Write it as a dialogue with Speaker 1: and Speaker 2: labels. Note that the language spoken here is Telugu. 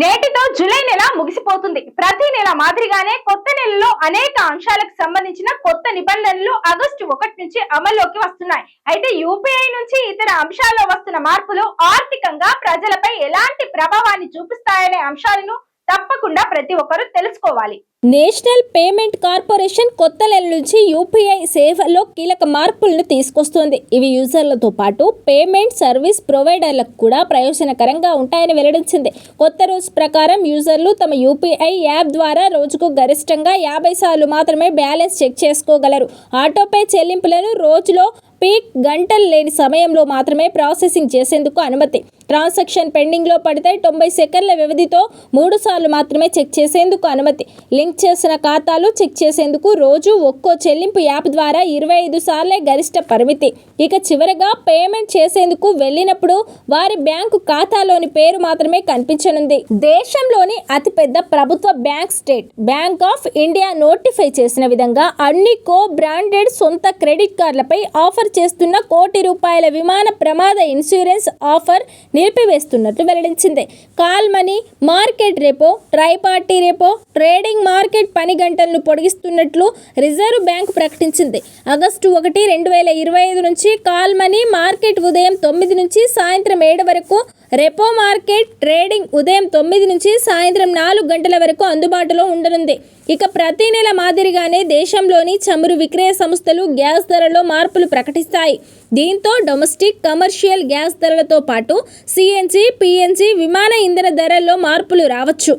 Speaker 1: నేటితో జూలై నెల ముగిసిపోతుంది. ప్రతి నెల మాదిరిగానే కొత్త నెలలో అనేక అంశాలకు సంబంధించిన కొత్త నిబంధనలు ఆగస్టు ఒకటి నుంచి అమల్లోకి వస్తున్నాయి. అయితే యూపీఐ నుంచి ఇతర అంశాల్లో వస్తున్న మార్పులు ఆర్థికంగా ప్రజలపై ఎలాంటి ప్రభావాన్ని చూపిస్తాయనే అంశాలను తప్పకుండా ప్రతి ఒక్కరూ తెలుసుకోవాలి.
Speaker 2: నేషనల్ పేమెంట్ కార్పొరేషన్ కొత్త నెల నుంచి యూపీఐ సేవల్లో కీలక మార్పులను తీసుకొస్తుంది. ఇవి యూజర్లతో పాటు పేమెంట్ సర్వీస్ ప్రొవైడర్లకు కూడా ప్రయోజనకరంగా ఉంటాయని వెల్లడించింది. కొత్త రూల్స్ ప్రకారం యూజర్లు తమ యూపీఐ యాప్ ద్వారా రోజుకు గరిష్టంగా యాభై సార్లు మాత్రమే బ్యాలెన్స్ చెక్ చేసుకోగలరు. ఆటోపే చెల్లింపులను రోజులో పీక్ గంటలు లేని సమయంలో మాత్రమే ప్రాసెసింగ్ చేసేందుకు అనుమతి. ట్రాన్సాక్షన్ పెండింగ్లో పడితే తొంభై సెకండ్ల వ్యవధితో మూడు సార్లు మాత్రమే చెక్ చేసేందుకు అనుమతి. లింక్ చేసిన ఖాతాలు చెక్ చేసేందుకు రోజు ఒక్కో చెల్లింపు యాప్ ద్వారా ఇరవై ఐదు సార్లే గరిష్ట పరిమితి. ఇక చివరగా పేమెంట్ చేసేందుకు వెళ్ళినప్పుడు వారి బ్యాంకు ఖాతాలోని పేరు మాత్రమే కనిపించనుంది. దేశంలోని అతిపెద్ద ప్రభుత్వ bank State Bank of India notify చేసిన విధంగా అన్ని కో బ్రాండెడ్ సొంత క్రెడిట్ కార్డులపై ఆఫర్ చేస్తున్న కోటి రూపాయల విమాన ప్రమాద ఇన్సూరెన్స్ ఆఫర్ నిలిపివేస్తున్నట్లు వెల్లడించింది. Call money market repo triparty repo trading trading market పని గంటలను పొడిగిస్తున్నట్లు రిజర్వ్ బ్యాంక్ ప్రకటించింది. ఆగస్టు ఒకటి రెండు వేల ఇరవై ఐదు నుంచి కాల్ మనీ మార్కెట్ ఉదయం తొమ్మిది నుంచి సాయంత్రం ఏడు వరకు రెపో మార్కెట్ ట్రేడింగ్ ఉదయం తొమ్మిది నుంచి సాయంత్రం నాలుగు గంటల వరకు అందుబాటులో ఉండనుంది. ఇక ప్రతి నెల మాదిరిగానే దేశంలోని చమురు విక్రయ సంస్థలు గ్యాస్ ధరలో మార్పులు ప్రకటిస్తాయి. దీంతో డొమెస్టిక్ కమర్షియల్ గ్యాస్ ధరలతో పాటు సిఎన్జి పిఎన్జి విమాన ఇంధన ధరల్లో మార్పులు రావచ్చు.